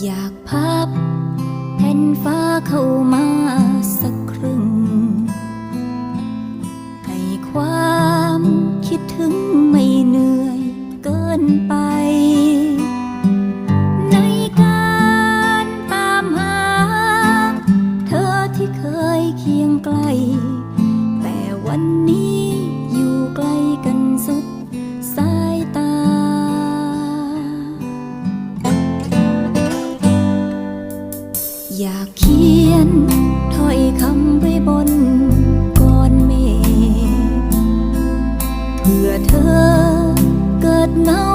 อยากพับแผ่นฟ้าเข้ามาสักครึ่ง ให้ความคิดถึงไม่เหนื่อยเกินไปในการตามหาเธอที่เคยเคียงไกล แต่วันนี้ อยากเขียนถ้อยคำไว้บนก้อนเมฆเพื่อเธอเกิดเงา